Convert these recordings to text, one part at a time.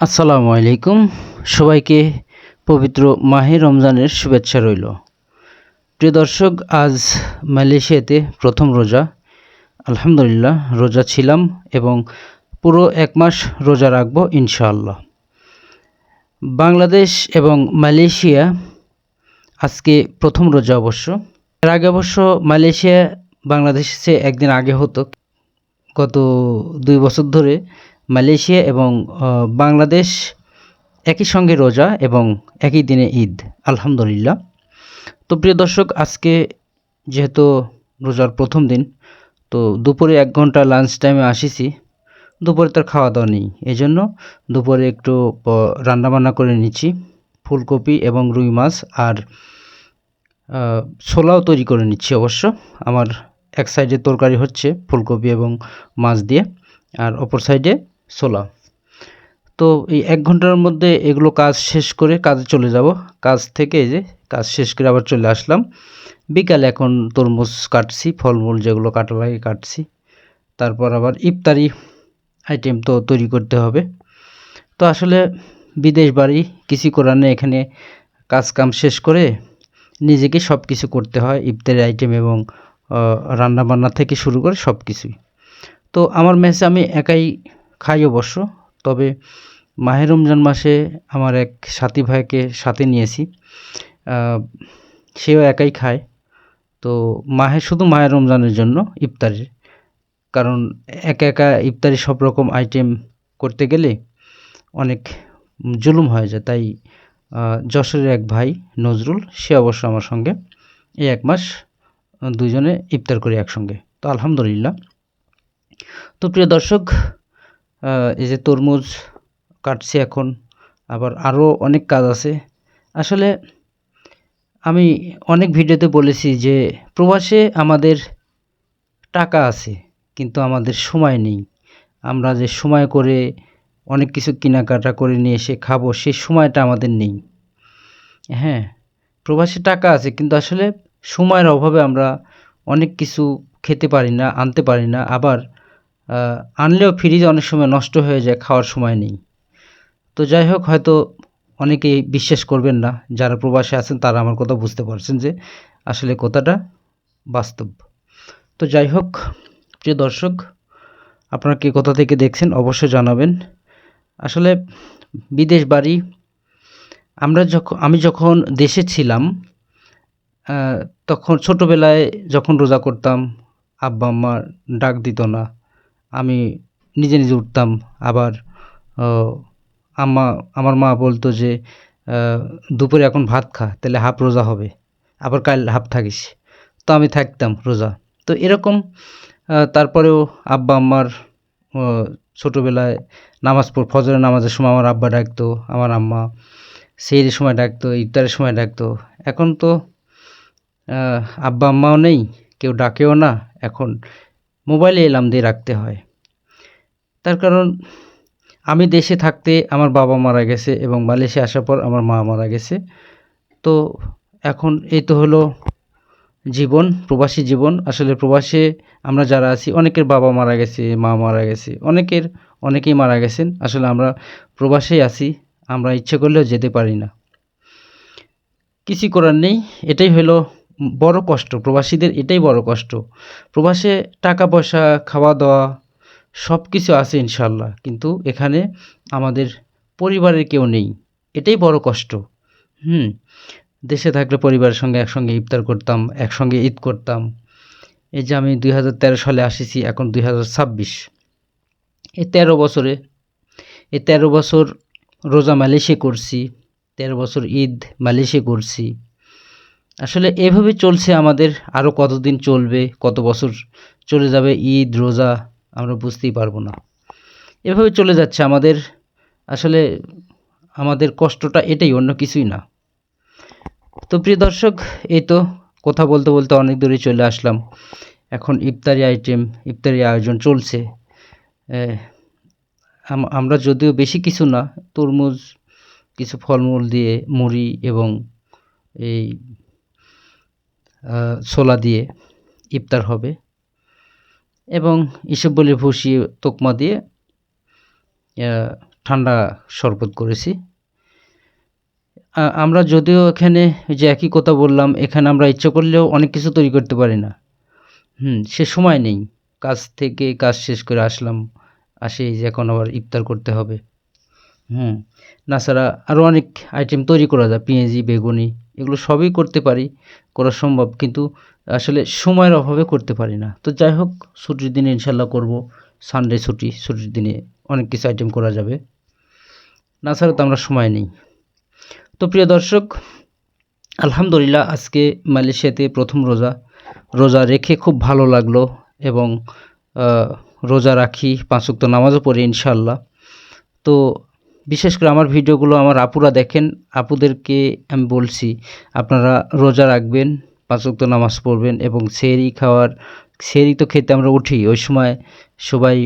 আসসালামু আলাইকুম। সবাইকে পবিত্র মাহে রমজানের শুভেচ্ছা রইল। প্রিয় দর্শক, আজ মালয়েশিয়াতে প্রথম রোজা। আলহামদুলিল্লাহ, রোজা ছিলাম এবং পুরো এক মাস রোজা রাখব, ইনশাআল্লাহ। বাংলাদেশ এবং মালয়েশিয়া আজকে প্রথম রোজা অবশ্য। এর আগে অবশ্য মালয়েশিয়া বাংলাদেশে একদিন আগে হতো। গত দুই বছর ধরে মালয়েশিয়া এবং বাংলাদেশ একই সঙ্গে রোজা এবং একই দিনে ঈদ। আলহামদুলিল্লাহ। তো প্রিয় দর্শক, আজকে যেহেতু রোজার প্রথম দিন, তো দুপুরে এক ঘণ্টা লাঞ্চ টাইমে আসিছি। দুপুরে তার খাওয়া দাওয়া নেই। এই জন্য দুপুরে একটু রান্নাবান্না করে নিচ্ছি। ফুলকপি এবং রুই মাছ আর ছোলাও তৈরি করে নিচ্ছি অবশ্য। আমার এক সাইডে তরকারি হচ্ছে ফুলকপি এবং মাছ দিয়ে, আর অপর সাইডে ছোলা তো এই এক ঘণ্টার মধ্যে এগুলো কাজ শেষ করে কাজে চলে যাব। কাজ থেকে যে কাজ শেষ করে আবার চলে আসলাম। বিকালে এখন তরমুজ কাটছি, ফলমূল যেগুলো কাটা লাগে কাটছি। তারপর আবার ইফতারি আইটেম তো তৈরি করতে হবে। তো আসলে বিদেশ বাড়ি কিছু করার নেই, এখানে কাজ কাম শেষ করে নিজেকে সব কিছু করতে হয়, ইফতারি আইটেম এবং রান্না বান্না থেকে শুরু করে সব কিছুই তো আমার মেসে আমি একাই খাই অবশ্য তবে মাহে রমজান মাসে আমার এক সাথী ভাইকে সাথে নিয়েছি। সেও একাই খায়। তো মাহে শুধু মাহে রমজানের জন্য ইফতারি কারণ একা একা ইফতারি সব রকম আইটেম করতে গেলে অনেক জুলুম হয়ে যায়। তাই যশোরের এক ভাই নজরুল সে অবশ্য আমার সঙ্গে এই এক মাস আহ, দুইজনে ইফতার করি একসঙ্গে। তো আলহামদুলিল্লাহ। তো প্রিয় দর্শক এই যে তরমুজ কাটছি এখন, আবার আরও অনেক কাজ আছে। আসলে আমি অনেক ভিডিওতে বলেছি যে প্রবাসে আমাদের টাকা আছে, কিন্তু আমাদের সময় নেই। আমরা যে সময় করে অনেক কিছু কেনাকাটা করে নিয়ে এসে খাব সেই সময়টা আমাদের নেই। হ্যাঁ প্রবাসে টাকা আছে, কিন্তু আসলে সময়ের অভাবে আমরা অনেক কিছু খেতে পারি না, আনতে পারি না। আবার আনলেও ফ্রিজ অনেক সময় নষ্ট হয়ে যায়, খাওয়ার সময় নেই। তো যাই হোক, হয়তো অনেকেই বিশ্বাস করবেন না, যারা প্রবাসে আছেন তারা আমার কথা বুঝতে পারছেন যে আসলে কথাটা বাস্তব। তো যাই হোক, প্রিয় দর্শক, আপনারা কে কোথা থেকে দেখছেন অবশ্যই জানাবেন। আসলে বিদেশ বাড়ি, আমরা যখন আমি যখন দেশে ছিলাম তখন ছোটোবেলায় যখন রোজা করতাম আব্বা আম্মা ডাক দিত না আমি নিজে নিজে উঠতাম। আবার আম্মা, আমার মা বলতো যে দুপুরে এখন ভাত খা, তাহলে হাফ রোজা হবে, আবার কাল হাফ থাকিস। তো আমি থাকতাম রোজা। তো এরকম তারপরেও আব্বা আম্মার ছোটোবেলায় নামাজ পড়, ফজরের নামাজের সময় আমার আব্বা ডাকতো, আমার আম্মা, সেই সময় ডাকতো, ইফতারের সময় ডাকতো। এখন তো আব্বা আম্মাও নেই, কেউ ডাকেও না, এখন মোবাইলে এলাম দিয়ে রাখতে হয়। তার কারণ আমি দেশে থাকতে আমার বাবা মারা গেছে এবং মালয়েশিয়া আসার পর আমার মা মারা গেছে। তো এখন এই তো হলো জীবন, প্রবাসী জীবন। আসলে প্রবাসে আমরা যারা আছি, অনেকের বাবা মারা গেছে, মা মারা গেছে, অনেকের, অনেকেই মারা গেছেন। আসলে আমরা প্রবাসেই আছি, আমরা ইচ্ছে করলেও যেতে পারি না। কিছু করার নেই, এটাই হলো বড় কষ্ট। প্রবাসীদের এটাই বড় কষ্ট। প্রবাসে টাকা পয়সা খাওয়া দাওয়া সব কিছু আছে ইনশাল্লাহ কিন্তু এখানে আমাদের পরিবারের কেউ নেই। এটাই বড় কষ্ট। হুম, দেশে থাকলে পরিবারের সঙ্গে একসঙ্গে ইফতার করতাম, একসঙ্গে ঈদ করতাম। এই যে আমি দুই হাজার তেরো সালে আসিছি, এখন দুই হাজার ছাব্বিশ। এই তেরো বছরে, এই তেরো বছর রোজা মালয়েশিয়া করছি, তেরো বছর ঈদ মালয়েশিয়া করছি। আসলে এভাবে চলছে আমাদের আরও কতদিন চলবে, কত বছর চলে যাবে ঈদ, রোজা আমরা বুঝতেই পারব না। এভাবে চলে যাচ্ছে আমাদের, আসলে আমাদের কষ্টটা এটাই, অন্য কিছুই না। তো প্রিয় দর্শক, এই তো কথা বলতে বলতে অনেক দূরে চলে আসলাম। এখন ইফতারি আইটেম, ইফতারি আয়োজন চলছে। আম- আমরা যদিও বেশি কিছু না, তরমুজ, কিছু ফলমূল দিয়ে, মুড়ি এবং এই ছোলা দিয়ে ইফতার হবে। এবং এসব বলে ভুসি তোকমা দিয়ে ঠান্ডা শরবত করেছি। আমরা যদিও এখানে যে একই কথা বললাম, এখানে আমরা ইচ্ছে করলেও অনেক কিছু তৈরি করতে পারি না। হুম, সে সময় নেই। কাজ থেকে কাজ শেষ করে আসলাম, আসে যে এখন আবার ইফতার করতে হবে। হুম তাছাড়া আরও অনেক আইটেম তৈরি করা যায়, পেঁয়াজি, বেগুনি এগুলো সবই করতে পারি, করা সম্ভব। কিন্তু আসলে সময়ের অভাবে করতে পারি না। তো যাই হোক, ছুটির দিনে ইনশাল্লাহ করব। সানডে ছুটি, ছুটির দিনে অনেক কিছু আইটেম করা যাবে। না ছাড়া তো আমরা সময় নেই। তো প্রিয় দর্শক, আলহামদুলিল্লাহ আজকে মালয়েশিয়াতে প্রথম রোজা। রোজা রেখে খুব ভালো লাগল এবং রোজা রাখি, পাঁচ ওয়াক্ত নামাজও পড়ি ইনশাল্লাহ। তো বিশেষ করে আমার ভিডিওগুলো আমার আপুরা দেখেন, আপুদেরকে আমি বলছি, আপনারা রোজা রাখবেন, পাঁচ ওয়াক্ত নামাজ পড়বেন এবং সেরি খাওয়ার সেরি তো খেতে আমরা উঠি, ওই সময় সবাই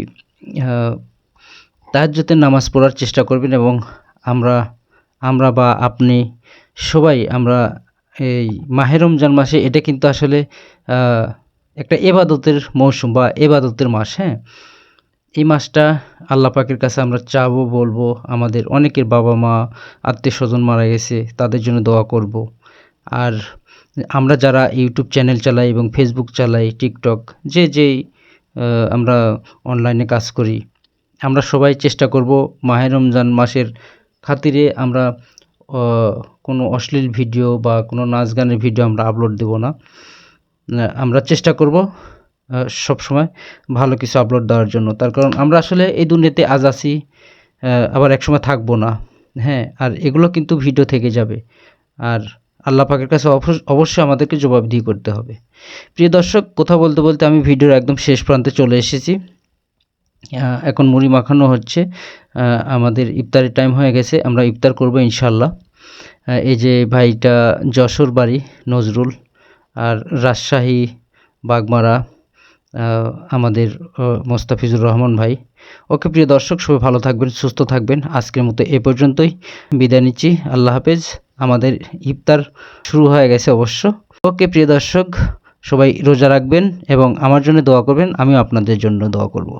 তাহাজ্জুদের নামাজ পড়ার চেষ্টা করবেন এবং আমরা আমরা বা আপনি সবাই আমরা এই মাহে রমজান মাসে এটা কিন্তু আসলে একটা এবাদতের মৌসুম বা এবাদতের মাস হ্যাঁ? এই মাসটা আল্লাহ পাকের কাছে আমরা চাবো, বলব, আমাদের অনেকের বাবা মা, আত্মীয় স্বজন মারা গেছে, তাদের জন্য দোয়া করব। আর আমরা যারা ইউটিউব চ্যানেল চালাই এবং ফেসবুক চালাই, টিকটক, যে যেই আমরা অনলাইনে কাজ করি, আমরা সবাই চেষ্টা করব মাহে রমজান মাসের খাতিরে আমরা কোনো অশ্লীল ভিডিও বা কোনো নাচ গানের ভিডিও আমরা আপলোড দেব না। আমরা চেষ্টা করব সব সময় ভালো কিছু আপলোড দেওয়ার জন্য। তার কারণ আমরা আসলে এই দুনিয়াতে আজ আছি আবার একসময় থাকব না। হ্যাঁ আর এগুলো কিন্তু ভিডিও থেকে যাবে। আর আল্লাহ পাকের কাছে অবশ্য- অবশ্যই আমাদেরকে জবাবদিহি করতে হবে। প্রিয় দর্শক, কথা বলতে বলতে আমি ভিডিওর একদম শেষ প্রান্তে চলে এসেছি। এখন মুড়ি মাখানো হচ্ছে। আমাদের ইফতারের টাইম হয়ে গেছে, আমরা ইফতার করব ইনশাল্লাহ এই যে ভাইটা যশোর বাড়ি, নজরুল, আর রাজশাহী, বাগমারা আমাদের মোস্তাফিজুর রহমান ভাই। ওকে প্রিয় দর্শক, সবাই ভালো থাকবেন, সুস্থ থাকবেন। আজকের মতো এ পর্যন্তই। বিদায় নিচ্ছি। আল্লাহ হাফেজ। আমাদের ইফতার শুরু হয়ে গেছে অবশ্য। ওকে প্রিয় দর্শক, সবাই রোজা রাখবেন এবং আমার জন্য দোয়া করবেন, আমিও আপনাদের জন্য দোয়া করব।